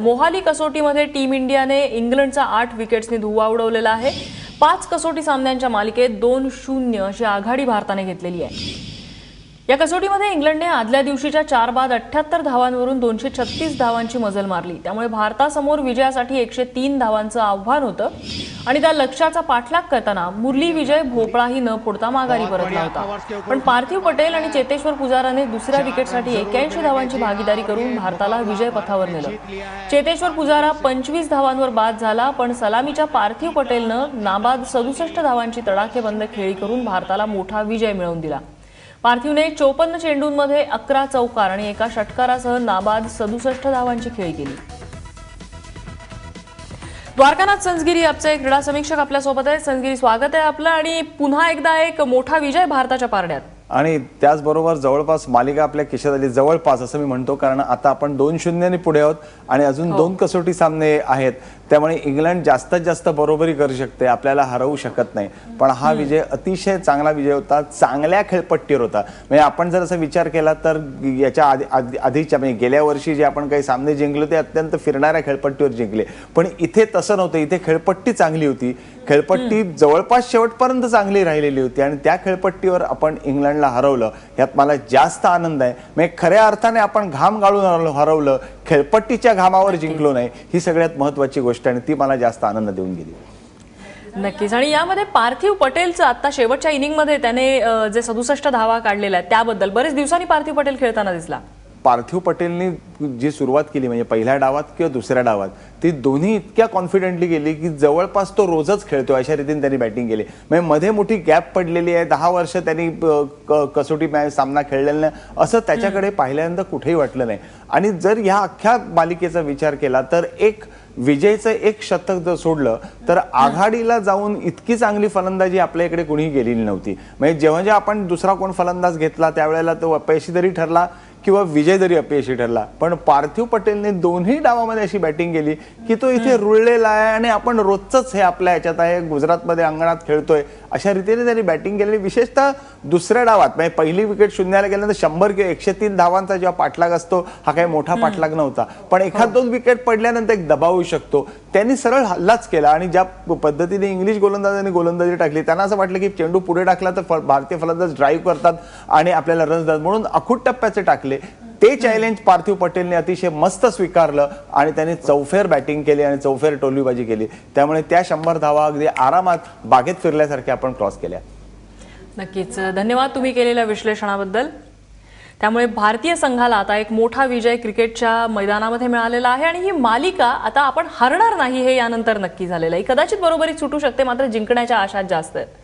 मोहाली कसोटीमध्ये टीम इंडियाने इंग्लंडचा आठ विकेट्सनी धुवा उडवलेला आहे. पाच कसोटी सामन्यांच्या मालिकेत दोन शून्य अशी आघाडी भारताने घेतलेली आहे. या कसोटीमध्ये इंग्लंडने आदल्या दिवशीच्या चार बाद अठ्याहत्तर धावांवरून दोनशे छत्तीस धावांची मजल मारली. त्यामुळे भारतासमोर विजयासाठी एकशे तीन धावांचं आव्हान होतं. आणि त्या लक्ष्याचा पाठलाग करताना मुरली विजय भोपळाही न फोडता माघारी परतला होता. पण पार्थिव पटेल आणि चेतेश्वर पुजाराने दुसऱ्या विकेटसाठी एक्याऐंशी धावांची भागीदारी करून भारताला विजय पथावर नेलं. चेतेश्वर पुजारा पंचवीस धावांवर बाद झाला पण सलामीच्या पार्थिव पटेलनं नाबाद सदुसष्ट धावांची तडाखेबंद खेळी करून भारताला मोठा विजय मिळवून दिला. पार्थिवने चोपन्न चेंडूंमध्ये अकरा चौकार आणि एका षटकारासह नाबाद सदुसष्ट धावांची खेळी केली. द्वारकानाथ संजगिरी आजचा एक क्रीडा समीक्षक आपल्यासोबत आहे संजगिरी स्वागत आहे आपलं. आणि पुन्हा एकदा एक मोठा विजय भारताच्या पारड्यात. आणि त्याचबरोबर जवळपास मालिका आपल्या खिशात आली जवळपास असं मी म्हणतो कारण आता आपण दोन शून्याने पुढे आहोत आणि अजून दोन कसोटी सामने आहेत. त्यामुळे इंग्लंड जास्तीत जास्त बरोबरी करू शकते आपल्याला हरवू शकत नाही. पण हा विजय अतिशय चांगला विजय होता चांगल्या खेळपट्टीवर होता. म्हणजे आपण जर असा विचार केला तर याच्या आधी आधी- आधीच्या म्हणजे गेल्या वर्षी जे आपण काही सामने जिंकले ते अत्यंत फिरणाऱ्या खेळपट्टीवर जिंकले. पण इथे तसं नव्हतं. इथे खेळपट्टी चांगली होती. खेळपट्टी जवळपास शेवटपर्यंत चांगली राहिलेली होती. आणि त्या खेळपट्टीवर आपण इंग्लंडला हरवलं यात मला जास्त आनंद आहे. म्हणजे खऱ्या अर्थाने आपण घाम गाळून हरवलं- खेळपट्टीच्या घामावर जिंकलो नाही ही सगळ्यात महत्वाची गोष्ट आहे आणि ती मला जास्त आनंद देऊन गेली. नक्कीच. आणि यामध्ये पार्थिव पटेलचं आता शेवटच्या इनिंगमध्ये त्याने जे सदुसष्ट धावा काढलेल्या आहेत त्याबद्दल बरेच दिवसांनी पार्थिव पटेल खेळताना दिसला. पार्थिव पटेलनी जी सुरुवात केली म्हणजे पहिल्या डावात किंवा दुसऱ्या डावात ती दोन्ही इतक्या कॉन्फिडेंटली गेली की जवळपास तो रोजच खेळतो अशा रीतीने त्यांनी बॅटिंग केली. म्हणजे मध्ये मोठी गॅप पडलेली आहे दहा वर्ष त्यांनी कसोटी मॅच सामना खेळलेला नाही असं त्याच्याकडे पाहिल्यानंतर कुठेही वाटलं नाही. आणि जर ह्या अख्ख्या मालिकेचा विचार केला तर एक विजयचं एक शतक जर सोडलं तर आघाडीला जाऊन इतकी चांगली फलंदाजी आपल्या इकडे कुणीही गेलेली नव्हती. म्हणजे जेव्हा जेव्हा आपण दुसरा कोण फलंदाज घेतला त्यावेळेला तो अपयशी जरी ठरला किंवा विजय जरी अपयशी ठरला पण पार्थिव पटेलने दोन्ही डावामध्ये अशी बॅटिंग केली की तो इथे रुळलेला आहे आणि आपण रोजच हे आपल्या ह्याच्यात आहे गुजरातमध्ये अंगणात खेळतोय. अशा रीतीने त्यांनी बॅटिंग केलेली. विशेषतः दुसऱ्या डावात म्हणजे पहिली विकेट शून्याला गेल्यानंतर शंभर किंवा एकशे तीन धावांचा जेव्हा पाठलाग असतो हा काही मोठा पाठलाग नव्हता. पण एखाद दोन विकेट पडल्यानंतर एक दबाव येऊ शकतो. त्यांनी सरळ हल्लाच केला आणि ज्या पद्धतीने इंग्लिश गोलंदाजांनी गोलंदाजी टाकली त्यांना असं वाटलं की चेंडू पुढे टाकला तर भारतीय फलंदाज ड्राईव्ह करतात आणि आपल्याला रन देतात. म्हणून अखूट टप्प्याचे टाकले. ते चॅलेंज पार्थिव पटेलने अतिशय मस्त स्वीकारलं आणि त्याने चौफेर बॅटिंग केली आणि चौफेर टोलीबाजी केली. त्यामुळे त्या शंभर धावा अगदी आरामात बागेत फिरल्यासारख्या आपण क्रॉस केल्या. नक्कीच. धन्यवाद तुम्ही केलेल्या विश्लेषणाबद्दल. त्यामुळे भारतीय संघाला आता एक मोठा विजय क्रिकेटच्या मैदानामध्ये मिळालेला आहे आणि ही मालिका आता आपण हरणार नाही हे यानंतर नक्की झालेलं आहे. कदाचित बरोबरी सुटू शकते मात्र जिंकण्याच्या आशात जास्त आहेत.